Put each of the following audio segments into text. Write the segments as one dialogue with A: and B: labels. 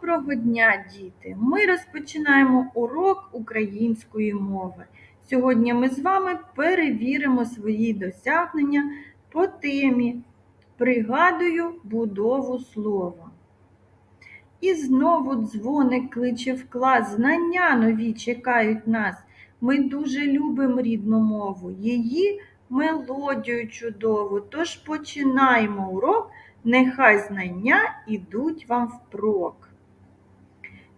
A: Доброго дня, діти! Ми розпочинаємо урок української мови. Сьогодні ми з вами перевіримо свої досягнення по темі Пригадую будову слова. І знову дзвоник кличе в клас, знання нові чекають нас. Ми дуже любимо рідну мову, її мелодію чудову. Тож починаємо урок. Нехай знання ідуть вам впрок.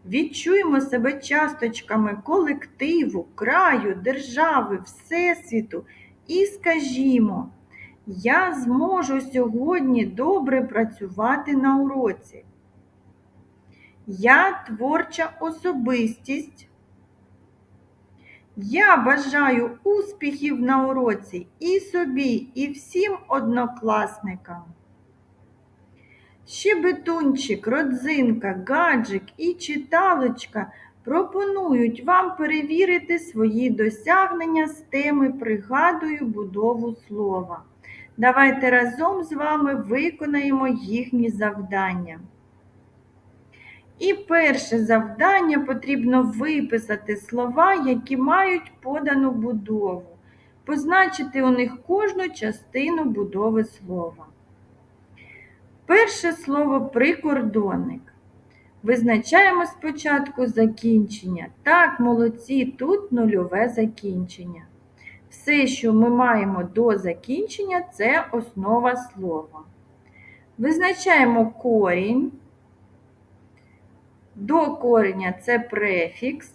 A: Відчуємо себе часточками колективу, краю, держави, Всесвіту і скажімо, я зможу сьогодні добре працювати на уроці. Я творча особистість. Я бажаю успіхів на уроці і собі, і всім однокласникам. Щебетунчик, родзинка, гаджик і читалочка пропонують вам перевірити свої досягнення з теми Пригадую будову слова. Давайте разом з вами виконаємо їхні завдання. І перше завдання потрібно виписати слова, які мають подану будову, позначити у них кожну частину будови слова. Перше слово прикордонник. Визначаємо спочатку закінчення. Так, молодці, тут нульове закінчення. Все, що ми маємо до закінчення, це основа слова. Визначаємо корінь. До кореня це префікс.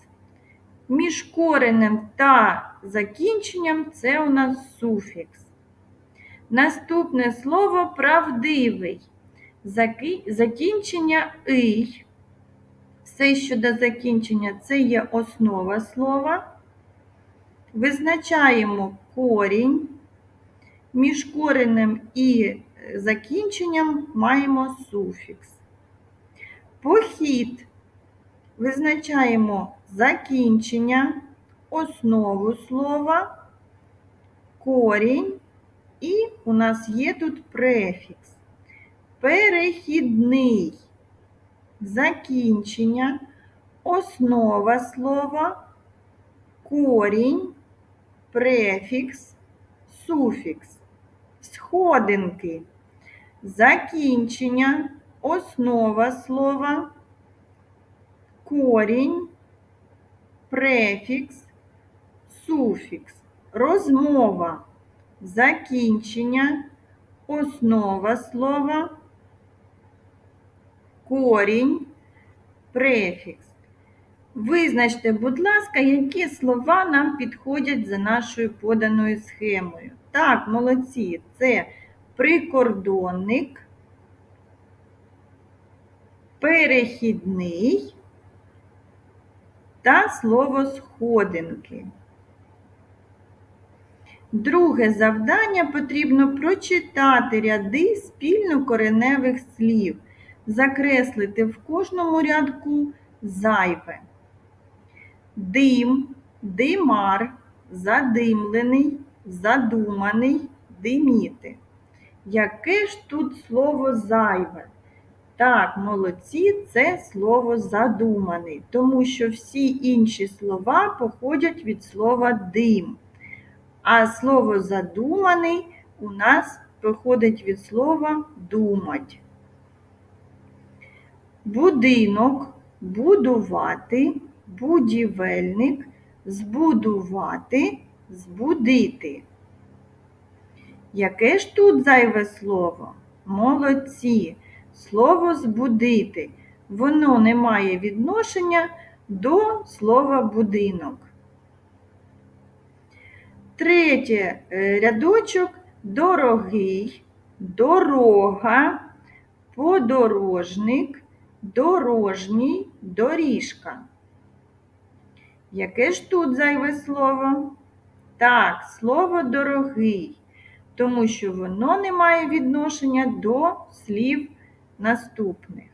A: Між коренем та закінченням це у нас суфікс. Наступне слово правдивий закінчення «ий». Все, що до закінчення, це є основа слова. Визначаємо корінь. Між коренем і закінченням маємо суфікс. Похід. Визначаємо закінчення, основу слова, корінь, і у нас є тут префікс перехідний. Закінчення, основа слова, корінь, префікс, суфікс, сходинки, закінчення, основа слова, корінь, префікс, суфікс, розмова, закінчення, основа слова корінь, префікс. Визначте, будь ласка, які слова нам підходять за нашою поданою схемою. Так, молодці, це прикордонник, перехідний та слово сходинки. Друге завдання потрібно прочитати ряди спільнокореневих слів закреслити в кожному рядку зайве. Дим, димар, задимлений, задуманий, диміти. Яке ж тут слово зайве? Так, молодці, це слово задуманий, тому що всі інші слова походять від слова дим. А слово задуманий у нас походить від слова думать будинок, будувати, будівельник, збудувати, збудити. Яке ж тут зайве слово? Молодці. Слово збудити. Воно не має відношення до слова будинок. Третє е, рядочок дорогий, дорога, подорожник, дорожній доріжка. Яке ж тут зайве слово? Так, слово дорогий, тому що воно не має відношення до слів наступних.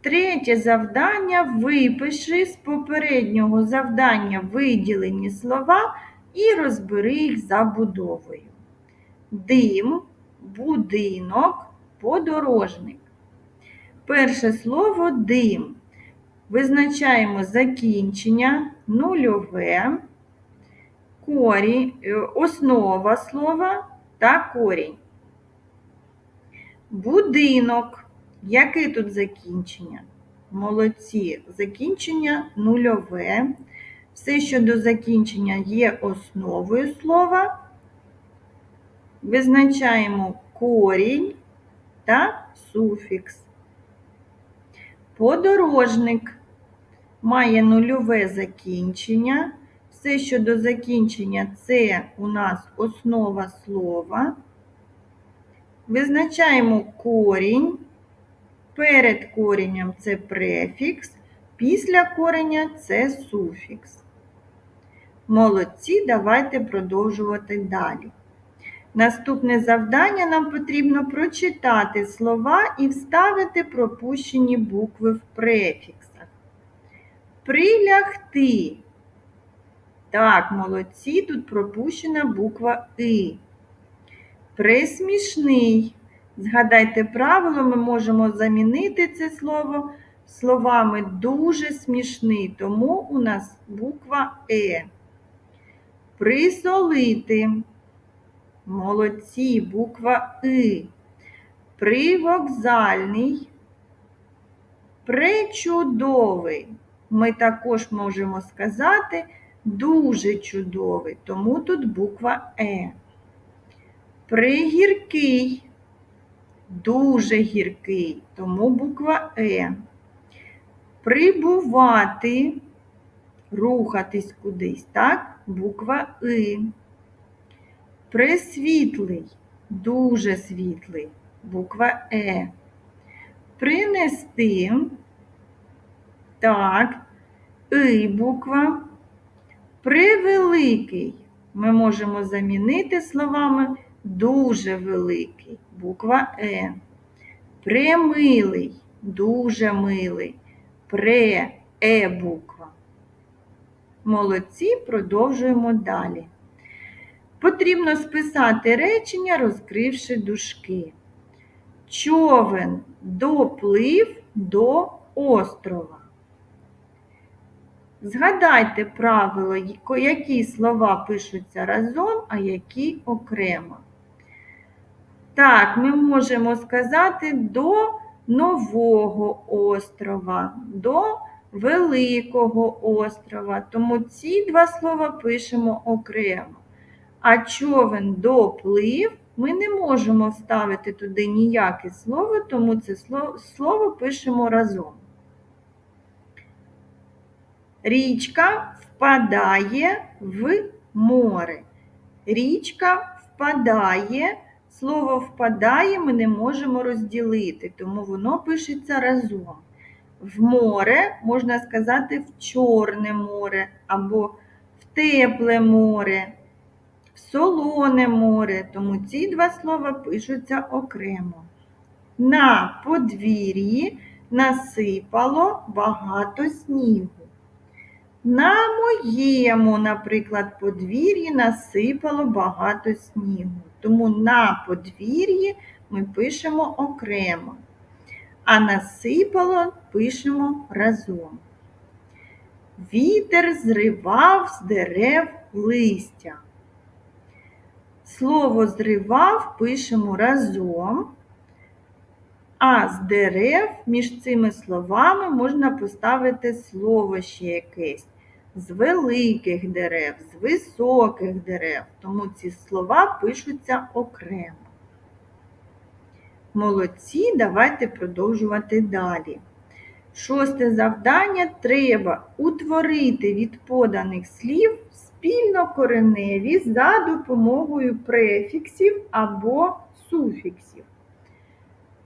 A: Третє завдання випиши з попереднього завдання виділені слова і розбери їх забудовою. Дим, будинок, подорожник. Перше слово дим. Визначаємо закінчення, нульове, корінь, е, основа слова та корінь. Будинок. Яке тут закінчення? Молодці. Закінчення нульове. Все, що до закінчення є основою слова. Визначаємо корінь та суфікс. Подорожник має нульове закінчення. Все, що до закінчення, це у нас основа слова. Визначаємо корінь. Перед коренням це префікс, після кореня це суфікс. Молодці, давайте продовжувати далі. Наступне завдання нам потрібно прочитати слова і вставити пропущені букви в префіксах. Прилягти. Так, молодці, тут пропущена буква И. Присмішний. Згадайте правило, ми можемо замінити це слово словами дуже смішний, тому у нас буква Е. Присолити. Молодці, буква И. Привокзальний. Пречудовий. Ми також можемо сказати дуже чудовий, тому тут буква Е. Пригіркий. Дуже гіркий, тому буква Е. Прибувати, рухатись кудись, так? Буква И. Присвітлий, дуже світлий, буква Е. Принести, так, И буква. Превеликий ми можемо замінити словами дуже великий, буква Е. Премилий, дуже милий, пре Е буква. Молодці, продовжуємо далі. Потрібно списати речення, розкривши дужки. Човен доплив до острова. Згадайте правило, які слова пишуться разом, а які окремо. Так, ми можемо сказати до нового острова, до великого острова. Тому ці два слова пишемо окремо. А човен доплив ми не можемо вставити туди ніяке слово, тому це слово пишемо разом. Річка впадає в море. Річка впадає. Слово впадає ми не можемо розділити, тому воно пишеться разом. В море можна сказати в Чорне море, або в тепле море, солоне море, тому ці два слова пишуться окремо. На подвір'ї насипало багато снігу. На моєму, наприклад, подвір'ї насипало багато снігу. Тому на подвір'ї ми пишемо окремо, а насипало пишемо разом. Вітер зривав з дерев листя. Слово зривав пишемо разом, а з дерев між цими словами можна поставити слово ще якесь з великих дерев, з високих дерев, тому ці слова пишуться окремо. Молодці, давайте продовжувати далі. Шосте завдання треба утворити від поданих слів спільно кореневі за допомогою префіксів або суфіксів.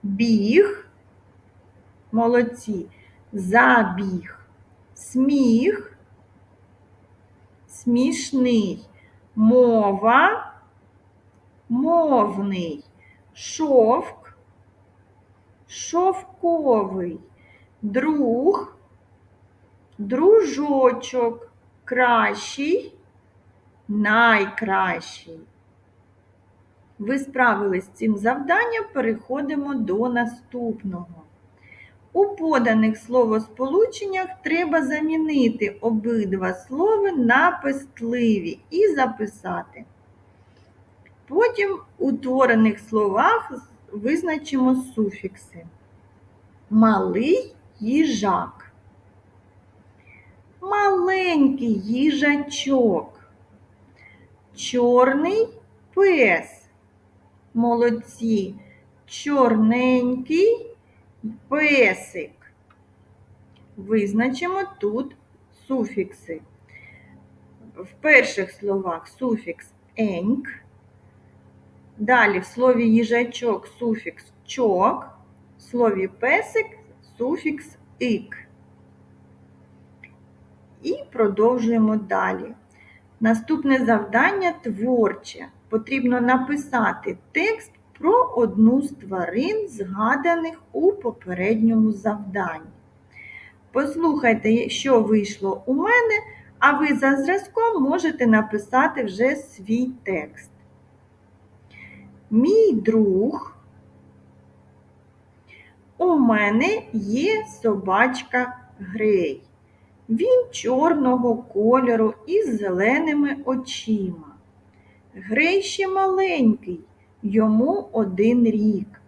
A: Біг, молодці, забіг, сміх, смішний, мова, мовний, шовк, шовковий, друг, дружочок, кращий, найкращий. Ви справились з цим завданням, переходимо до наступного. У поданих словосполученнях треба замінити обидва слова на пестливі і записати. Потім у творених словах визначимо суфікси. Малий їжак. Маленький їжачок. Чорний пес. Молодці. Чорненький песик. Визначимо тут суфікси. В перших словах суфікс еньк. Далі в слові їжачок суфікс чок, в слові песик суфікс ик. І продовжуємо далі. Наступне завдання творче. Потрібно написати текст про одну з тварин, згаданих у попередньому завданні. Послухайте, що вийшло у мене, а ви за зразком можете написати вже свій текст. Мій друг, у мене є собачка Грей. Він чорного кольору із зеленими очима. Грей ще маленький, йому один рік.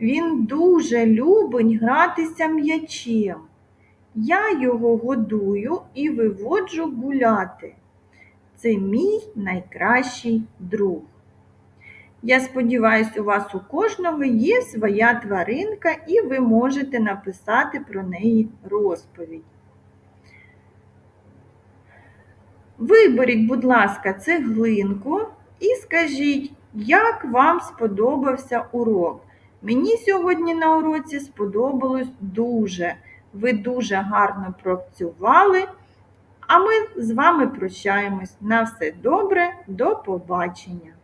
A: Він дуже любить гратися м'ячем. Я його годую і виводжу гуляти. Це мій найкращий друг. Я сподіваюся, у вас у кожного є своя тваринка, і ви можете написати про неї розповідь. Виберіть, будь ласка, цеглинку і скажіть, як вам сподобався урок. Мені сьогодні на уроці сподобалось дуже. Ви дуже гарно працювали, а ми з вами прощаємось. На все добре, до побачення!